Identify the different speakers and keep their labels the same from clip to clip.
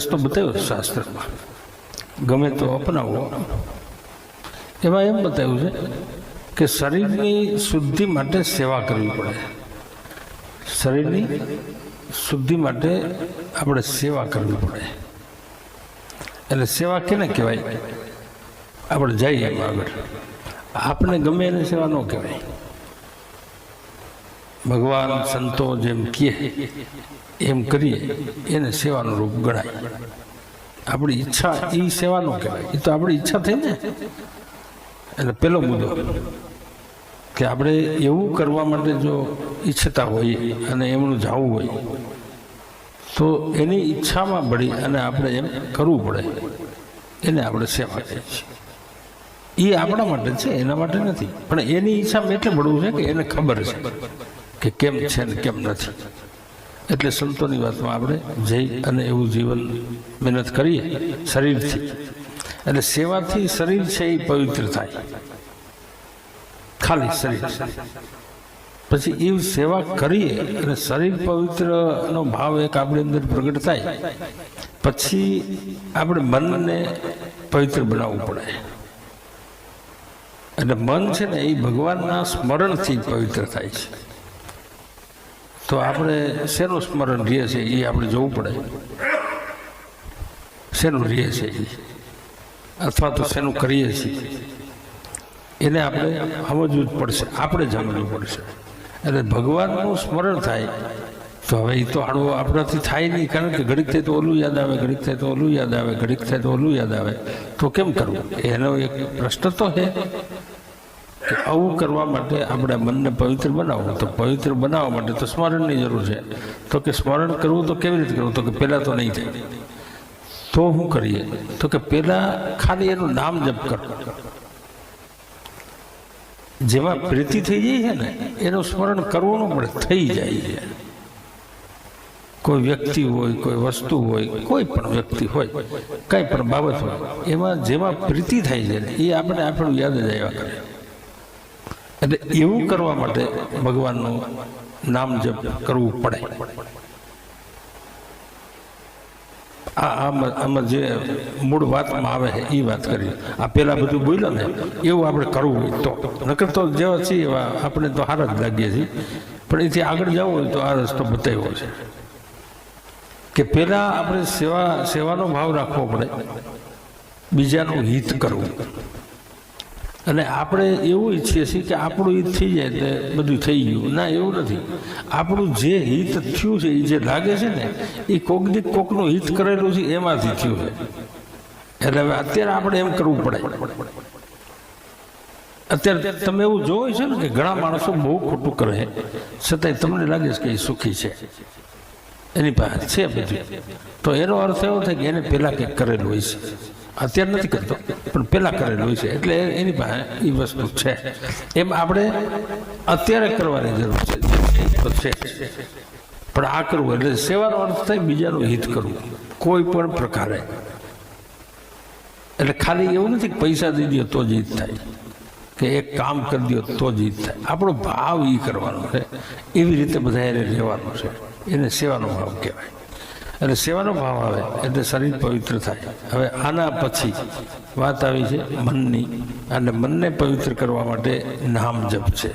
Speaker 1: રસ્તો બતાવ્યો શાસ્ત્રમાં. ગમે તો અપનાવો. એમાં એમ બતાવ્યું છે કે શરીરની શુદ્ધિ માટે સેવા કરવી પડે. શરીરની શુદ્ધિ માટે આપણે સેવા કરવી પડે. એટલે સેવા કેને કહેવાય? આપણે જઈએ એમાં આગળ. આપણે ગમે એને સેવા ન કહેવાય. ભગવાન સંતો જેમ કહે, એમ કરીએ, એને સેવાનું રૂપ ગણાય. આપણી ઈચ્છા એ સેવાનું કહેવાય. એ તો આપણી ઈચ્છા થઈ ને? એટલે પહેલો મુદ્દો કે આપણે એવું કરવા માટે જો ઈચ્છતા હોઈએ અને એમનું જવું હોય, તો એની ઈચ્છામાં ભળી અને આપણે એમ કરવું પડે. એને આપણે સેવા કહીએ છીએ. એ આપણા માટે છે, એના માટે નથી. પણ એની ઈચ્છામાં એટલે ભળવું છે કે એને ખબર છે. કે કેમ છે ને કેમ નથી? એટલે સંતોની વાતમાં આપણે જઈ અને એવું જીવન મહેનત કરીએ શરીરથી એટલે સેવાથી શરીર છે એ પવિત્ર થાય. ખાલી શરીર. પછી એ સેવા કરીએ અને શરીર પવિત્રનો ભાવ એક આપણી અંદર પ્રગટ થાય. પછી આપણે મનને પવિત્ર બનાવવું પડે. એટલે મન છે ને એ ભગવાનના સ્મરણથી પવિત્ર થાય છે. તો આપણે શેનું સ્મરણ રહીએ છે એ આપણે જોવું પડે. શેનું રહીએ છે એ? અથવા તો શેનું કરીએ છીએ? એને આપણે સમજવું જ પડશે. આપણે સમજવું પડશે. એટલે ભગવાનનું સ્મરણ થાય. તો હવે એ તો આડું આપણાથી થાય નહીં. કારણ કે ઘડીક થાય તો ઓલું યાદ આવે, ઘડીક થાય તો ઓલું યાદ આવે, ઘડીક થાય તો ઓલું યાદ આવે. તો કેમ કરવું? એનો એક પ્રશ્ન તો છે. કે આવું કરવા માટે આપણે મનને પવિત્ર બનાવવું. તો પવિત્ર બનાવવા માટે તો સ્મરણની જરૂર છે. તો કે સ્મરણ કરવું તો કેવી રીતે કરવું? તો કે પહેલાં તો નહીં થાય. તો શું કરીએ? તો કે પહેલાં ખાલી એનું નામ જપ કરવું જેમાં પ્રીતિ થઈ જાય છે ને, એનું સ્મરણ કરવું પણ થઈ જાય છે. કોઈ વ્યક્તિ હોય, કોઈ વસ્તુ હોય, કોઈ પણ વ્યક્તિ હોય, કંઈ પણ બાબત હોય, એમાં જેમાં પ્રીતિ થાય છે ને, એ આપણે આપણું યાદ જ આવ્યા કરે. એટલે એવું કરવા માટે ભગવાનનું નામ જપ કરવું પડે. આ આમાં જે મૂળ વાતમાં આવે છે એ વાત કરી આ પેલા બધું બોલ્યો ને, એવું આપણે કરવું હોય તો. નકર તો જેવા છીએ એવા આપણે તો હાર જ લાગીએ છીએ. પણ એથી આગળ જવું હોય તો આ રસ્તો બતાવ્યો છે. કે પહેલાં આપણે સેવા સેવાનો ભાવ રાખવો પડે. બીજાનું હિત કરવું. અને આપણે એવું ઈચ્છીએ છીએ કે આપણું હિત થઈ જાય એટલે બધું થઈ ગયું. ના, એવું નથી. આપણું જે હિત થયું છે એ જે લાગે છે ને એ કોકની કોકનું હિત કરેલું છે, એમાંથી થયું છે. એટલે હવે અત્યારે આપણે એમ કરવું પડે. અત્યારે તમે એવું જોવો છો ને કે ઘણા માણસો બહુ ખોટું કરે છતાંય તમને લાગે છે કે એ સુખી છે. એની પાસે છે બધું. તો એનો અર્થ એવો થાય કે એને પહેલાં કંઈક કરેલું હોય છે. અત્યારે નથી કરતો. પણ પહેલાં કરેલું હોય છે. એટલે એની પાસે એ વસ્તુ છે. એમ આપણે અત્યારે કરવાની જરૂર છે. પણ આ કરવું એટલે સેવાનો અર્થ થાય બીજાનું હિત કરવું. કોઈ પણ પ્રકારે. એટલે ખાલી એવું નથી કે પૈસા દઈ દો તો જ હિત થાય. કે એક કામ કરી દો તો જ હિત થાય. આપણો ભાવ એ કરવાનો છે. એવી રીતે બધા એને રહેવાનું છે. એને સેવાનો ભાવ કહેવાય. એટલે સેવાનો ભાવ આવે, એટલે શરીર પવિત્ર થાય. હવે આના પછી વાત આવી છે મનની, અને મનને પવિત્ર કરવા માટે નામ જપ છે.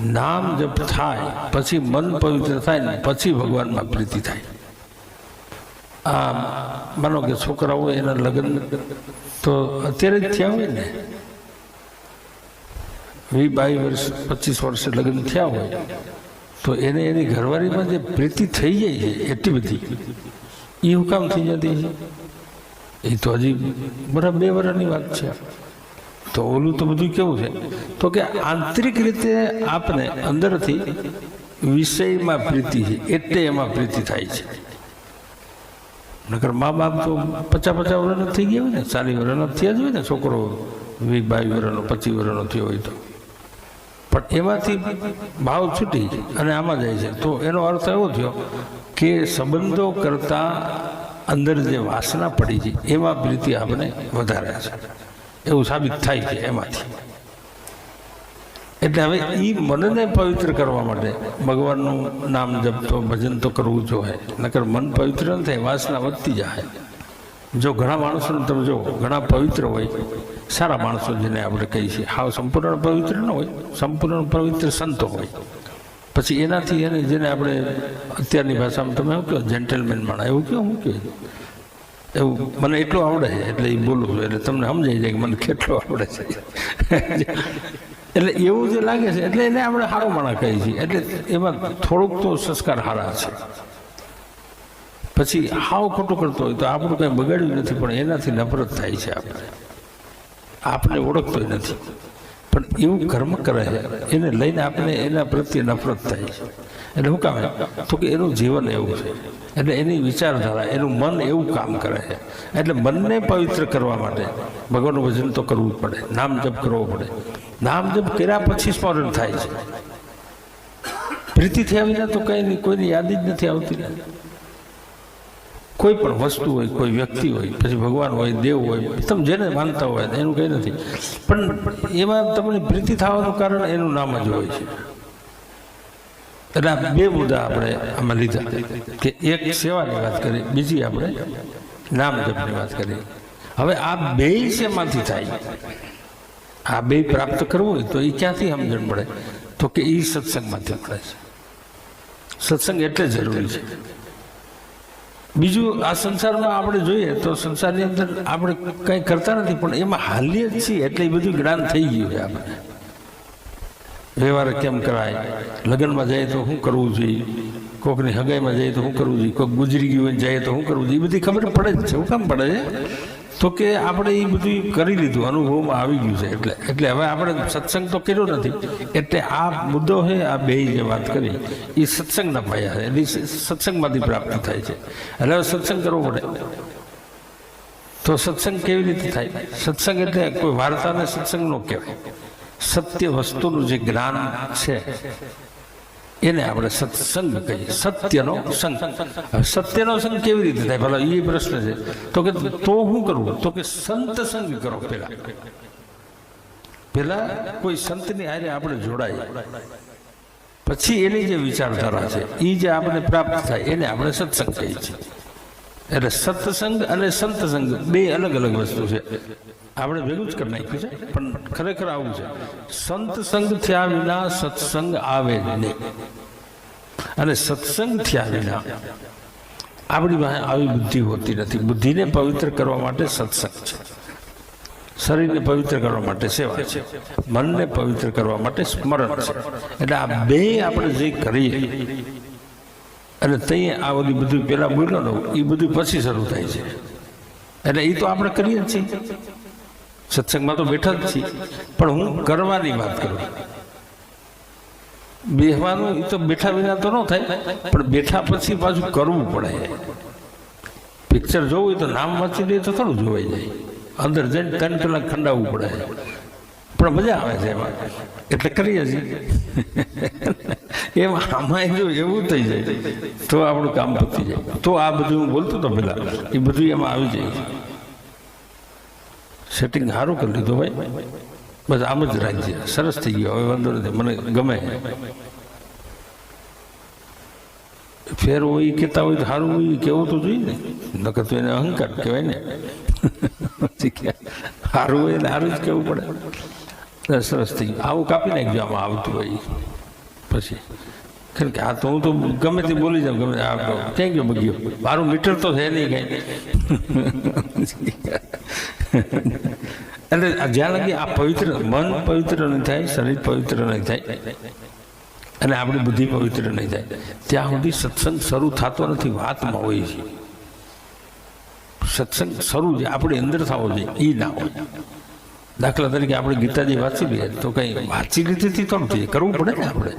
Speaker 1: નામ જપ થાય, પછી મન પવિત્ર થાય, ને પછી ભગવાનમાં પ્રીતિ થાય. આ માનો કે છોકરાઓ એના લગ્ન તો અત્યારે જ થયા હોય ને? વીસ બાવીસ વર્ષ, પચીસ વર્ષે લગ્ન થયા હોય. તો એને એની ઘરવાળીમાં જે પ્રીતિ થઈ જાય છે, એટલી બધી એ હું કામ થઈ જતી છે એ તો હજી બરાબર બે વર્ષની વાત છે. તો ઓલું તો બધું કેવું છે? તો કે આંતરિક રીતે આપને અંદરથી વિષયમાં પ્રીતિ છે, એટલે એમાં પ્રીતિ થાય છે. નકર મા બાપ તો પચાસ પચાસ વર્ષનો થઈ ગયા હોય ને, ચાલીસ વર્ષનો થયા જ હોય ને, છોકરો વીસ બાવીસ વર્ષનો પચીસ વર્ષનો થયો હોય તો. પણ એમાંથી ભાવ છૂટી અને આમાં જાય છે. તો એનો અર્થ એવો થયો કે સંબંધો કરતાં અંદર જે વાસના પડી છે એમાં પ્રીતિ આપણે વધારે છે. એવું સાબિત થાય છે એમાંથી. એટલે હવે એ મનને પવિત્ર કરવા માટે ભગવાનનું નામ જપતો ભજન તો કરવું જોઈએ નકર મન પવિત્ર ન થાય, વાસના વધતી જાય. જો ઘણા માણસોને તમે જો ઘણા પવિત્ર હોય, સારા માણસો જેને આપણે કહીએ છીએ હાવ સંપૂર્ણ પવિત્ર ન હોય, સંપૂર્ણ પવિત્ર સંતો હોય. પછી એનાથી એને જેને આપણે અત્યારની ભાષામાં તમે શું કહો જેન્ટલમેન માણા એવું કહો શું કહે એવું, મને એટલું આવડે છે, એટલે એ બોલું છું, એટલે તમને સમજાઈ જાય કે મને કેટલું આવડે છે. એટલે એવું જે લાગે છે, એટલે એને આપણે સારો માણા કહીએ છીએ, એટલે એમાં થોડુંક તો સંસ્કાર સારા છે. પછી હાવ ખોટું કરતો હોય તો આપણું કંઈ બગાડ્યું નથી, પણ એનાથી નફરત થાય છે આપણે. આપણે ઓળખતોય નથી. પણ એવું કર્મ કરે છે, એને લઈને આપણે એના પ્રત્યે નફરત થાય છે. એટલે શું કામ તો કે એનું જીવન એવું છે. એટલે એની વિચારધારા, એનું મન એવું કામ કરે છે. એટલે મનને પવિત્ર કરવા માટે ભગવાનનું ભજન તો કરવું જ પડે. નામ જપ કરવો પડે. નામ જપ કર્યા પછી સ્મરણ થાય છે. પ્રીતિ થયા વિના તો કંઈ કોઈની યાદ જ નથી આવતી. કોઈ પણ વસ્તુ હોય, કોઈ વ્યક્તિ હોય, પછી ભગવાન હોય, દેવ હોય, તમે જેને માનતા હોય એનું કંઈ નથી. પણ એમાં તમને પ્રીતિ થવાનું કારણ એનું નામ જ હોય છે. એટલે આ બે મુદ્દા આપણે આમાં લીધા. કે એક સેવાની વાત કરી, બીજી આપણે નામ જપની વાત કરી. હવે આ બે શેમાંથી થાય? આ બે પ્રાપ્ત કરવું હોય તો એ ક્યાંથી સમજણ પડે? તો કે એ સત્સંગમાંથી પડે છે. સત્સંગ એટલે જરૂરી છે. બીજું આ સંસારમાં આપણે જોઈએ તો સંસારની અંદર આપણે કંઈ કરતા નથી, પણ એમાં હાલીએ જ છીએ. એટલે એ બધું જ્ઞાન થઈ ગયું છે આપણે. વ્યવહાર કેમ કરાય? લગ્નમાં જઈએ તો શું કરવું જોઈએ? કોકની હગાઈમાં જઈએ તો શું કરવું જોઈએ? કોઈક ગુજરી ગયું હોય જઈએ તો શું કરવું જોઈએ? એ બધી ખબર પડે જ છે. શું કામ પડે? છે તો કે આપણે એ બધું કરી લીધું, અનુભવમાં આવી ગયું છે. એટલે એટલે હવે આપણે સત્સંગ તો કર્યો નથી, એટલે આ મુદ્દો છે આ બે જે વાત કરી એ સત્સંગના પાયા છે. એની સત્સંગમાંથી પ્રાપ્ત થાય છે. એટલે હવે સત્સંગ કરવો પડે. તો સત્સંગ કેવી રીતે થાય? સત્સંગ એટલે કોઈ વાર્તાને સત્સંગનો કહેવાય. સત્ય વસ્તુનું જે જ્ઞાન છે એને આપણે સત્સંગ કહીએ. સત્યનો સંગ. સત્યનો સંગ કેવી રીતે થાય? પેલા એ પ્રશ્ન છે. તો કે તો શું કરવું તો કે સંત સંગ કરો પેલા. પેલા કોઈ સંતની હારે આપણે જોડાઈએ. પછી એની જે વિચારધારા છે એ જે આપણે પ્રાપ્ત થાય, એને આપણે સત્સંગ કહીએ છીએ. એટલે સત્સંગ અને સંતસંગ બે અલગ અલગ વસ્તુ છે. આપણે ભેગું જ કરી નાખ્યું છે, પણ ખરેખર આવું છે. સંતસંગ થયા વિના સત્સંગ આવે નહીં. અને સત્સંગ થયા વિના આપણી પાસે આવી બુદ્ધિ હોતી નથી. બુદ્ધિને પવિત્ર કરવા માટે સત્સંગ છે. શરીરને પવિત્ર કરવા માટે સેવા છે. મનને પવિત્ર કરવા માટે સ્મરણ છે. એટલે આ બે આપણે જે કરીએ અને ત્યાં આ બધી બધું પેલા બોલ્યો ને એ બધું પછી શરૂ થાય છે. એટલે એ તો આપણે કરીએ જ છીએ. સત્સંગમાં તો બેઠા જ છીએ. પણ હું કરવાની વાત કરું. બેહવાનું એ તો બેઠા વિના તો ન થાય, પણ બેઠા પછી પાછું કરવું પડે. પિક્ચર જોવું હોય તો નામ વાંચી દઈએ તો થોડું જોવાઈ જાય. અંદર જઈને ત્રણ કલાક ખંડાવવું પડે. પણ મજા આવે છે એમાં. એટલે કરીએ છીએ. એમાં આમાં એવું થઈ જાય, તો આપણું કામ પતી જાય. તો આ બધું હું બોલતો હતો પેલા એ બધું એમાં આવી જાય. સેટિંગ સારું કરી લીધું ભાઈ. બસ આમ જ રાખજે. સરસ થઈ ગયો. હવે વાંધો નથી. મને ગમે. ફેર હોય કહેતા હોય તો સારું હોય કેવું તો જોઈએ ને. નકર તો એને અહંકાર કહેવાય ને. સારું હોય ને સારું જ કહેવું પડે. સરસ થઈ ગયું. આવું કાપી નાખજો આમાં આવતું હોય. પછી. કારણ કે આ તો હું તો ગમે તે બોલી જાઉં, ગમે આ ક્યાં ગયો બગ્યો મારું મીટર તો છે નહીં કાંઈ. એટલે જ્યાં લગી આ પવિત્ર, મન પવિત્ર નહીં થાય, શરીર પવિત્ર નહીં થાય, અને આપણી બુદ્ધિ પવિત્ર નહીં થાય, ત્યાં સુધી સત્સંગ શરૂ થતો નથી, વાતમાં હોય છે સત્સંગ શરૂ છે આપણે અંદર થવો જોઈએ એ ના હોય. દાખલા તરીકે આપણે ગીતાજી વાંચી લઈએ, તો કંઈ વાંચી લીધેથી તો નથી, કરવું પડે ને આપણે?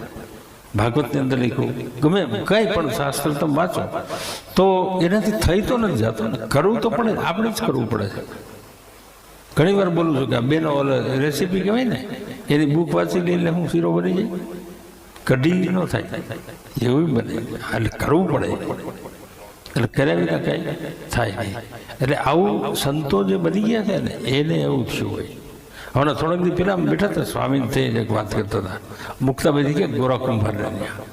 Speaker 1: ભાગવતની અંદર લખ્યું, ગમે કંઈ પણ શાસ્ત્ર તમે વાંચો, તો એનાથી થઈ તો નથી જતો ને કરવું તો પડે, આપણે જ કરવું પડે છે. ઘણી વાર બોલું છું કે આ બેનો રેસીપી કહેવાય ને, એની બુક વાંચી લઈને હું શીરો બની જાય. કઢી ન થાય, એવું બને. એટલે કરવું પડે. એટલે કર્યા વિના કંઈ થાય નહીં. એટલે આવું સંતો જે બની ગયા છે ને, એને એવું થયું હોય? હમણાં થોડાક દી પહેલા બેઠા હતા સ્વામી તે જ એક વાત કરતા હતા. મુક્તાભાઈ કે ગોરા કુંભાર રહ્યા.